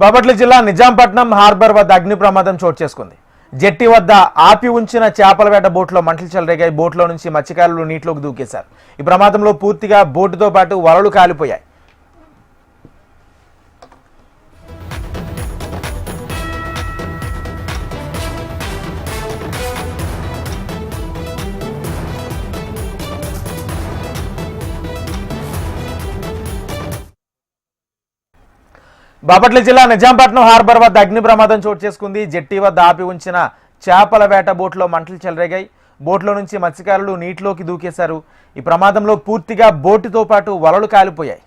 బాపట్ల జిల్లా నిజాంపట్నం హార్బర్ వద్ద అగ్ని ప్రమాదం చోటు చేసుకుంది. జెట్టి వద్ద ఆపి ఉంచిన చేపల వేట బోట్లో మంటలు చెలరేగాయి. బోట్లో నుంచి మత్స్యకారులు నీటిలోకి దూకేశారు. ఈ ప్రమాదంలో పూర్తిగా బోటుతో పాటు వలలు కాలిపోయాయి. బాపట్ల జిల్లా నిజాంపట్నం హార్బర్ వద్ద అగ్ని ప్రమాదం చోటు చేసుకుంది. జెట్టి వద్ద ఆపి ఉంచిన చేపల వేట బోట్లో మంటలు చెలరేగాయి. బోట్లో నుంచి మత్స్యకారులు నీటిలోకి దూకేశారు. ఈ ప్రమాదంలో పూర్తిగా బోటుతో పాటు వలలు కాలిపోయాయి.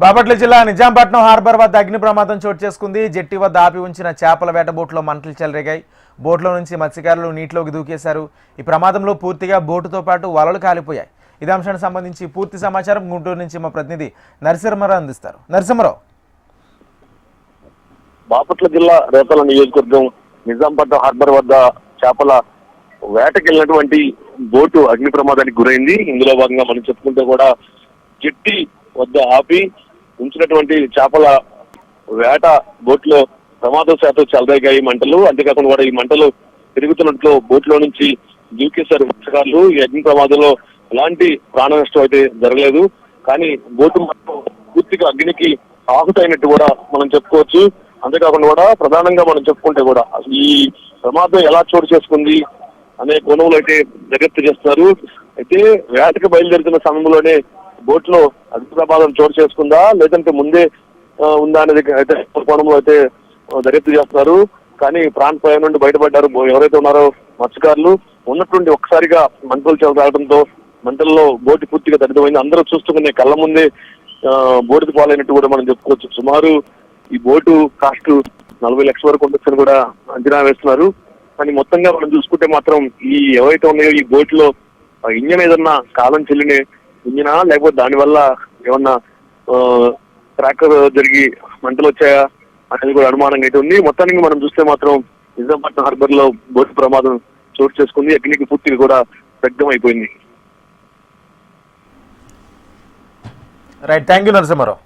బాపట్ల జిల్లా నిజాంపట్నం హార్బర్ వద్ద అగ్ని ప్రమాదం చోటు చేసుకుంది. జెట్టి వద్ద ఆపి ఉంచిన చేపల వేట బోట్లో మంటలు చెలరేగాయి. బోట్లో నుంచి మత్స్యకారులు నీటిలోకి దూకేశారు. ఈ ప్రమాదంలో పూర్తిగా బోటుతో పాటు వలలు కాలిపోయాయి. ఇదే అంశానికి సంబంధించి పూర్తి సమాచారం గుంటూరు నుంచి మా ప్రతినిధి నరసింహరావు అందిస్తారు. నరసింహరావు. బాపట్ల జిల్లా రేపల నియోజకవర్గం నిజాంపట్నం హార్బర్ వద్ద చేపల వేటకెళ్ళినటువంటి బోటు అగ్ని ప్రమాదానికి గురైంది. ఇందులో భాగంగా మనం చెప్పుకుంటే కూడా జెట్టి వద్ద ఆపి ఉంచినటువంటి చేపల వేట బోట్లో ప్రమాదశాతం చెలరేగాయి మంటలు. అంతేకాకుండా కూడా ఈ మంటలు పెరుగుతున్నట్లు బోట్లో నుంచి దూకేశారు మత్స్యకారులు ఈ అగ్ని ప్రమాదంలో ఎలాంటి ప్రాణ నష్టం అయితే జరగలేదు. కానీ బోటు మాత్రం పూర్తిగా అగ్నికి ఆహుతైనట్టు కూడా మనం చెప్పుకోవచ్చు. అంతేకాకుండా కూడా ప్రధానంగా మనం చెప్పుకుంటే కూడా ఈ ప్రమాదం ఎలా చోటు చేసుకుంది అనే కోణంలో అయితే దర్యాప్తు చేస్తున్నారు అయితే వేటకి బయలుదేరుతున్న సమయంలోనే బోట్లో అగ్ని ప్రమాదం చోటు చేసుకుందా? లేదంటే ముందే ఉందా అనేది అయితే కోణంలో అయితే దర్యాప్తు చేస్తున్నారు. కానీ ప్రాణాపాయం నుండి బయటపడ్డారు. ఎవరైతే ఉన్నారో మత్స్యకారులు ఉన్నటువంటి ఒక్కసారిగా మంటలు రావడంతో మంటల్లో బోటు పూర్తిగా దగ్ధమైంది. అందరూ చూస్తున్న కళ్ళ ముందే ఆ, బోటుకు పాలైనట్టు కూడా మనం చెప్పుకోవచ్చు. సుమారు ఈ బోటు కాస్ట్ నలభై లక్షల వరకు ఉండొచ్చని కూడా అంచనా వేస్తున్నారు. కానీ మొత్తంగా మనం చూసుకుంటే మాత్రం ఈ ఎవరైతే ఉన్నాయో ఈ బోట్లో ఇంజన్ ఏదన్నా కాలం చెల్లినే ఇంజనా లేకపోతే దానివల్ల ఏమన్నా ట్రాక్టర్ జరిగి మంటలు వచ్చాయా? అనేది కూడా అనుమానంగా అయితే ఉంది. మొత్తానికి మనం చూస్తే మాత్రం నిజాంపట్నం హార్బర్లో బోటు ప్రమాదం చోటు చేసుకుంది. అగ్నికి పూర్తిగా కూడా దగ్ధం అయిపోయింది రైట్ థ్యాంక్ యూ నరసింహారావు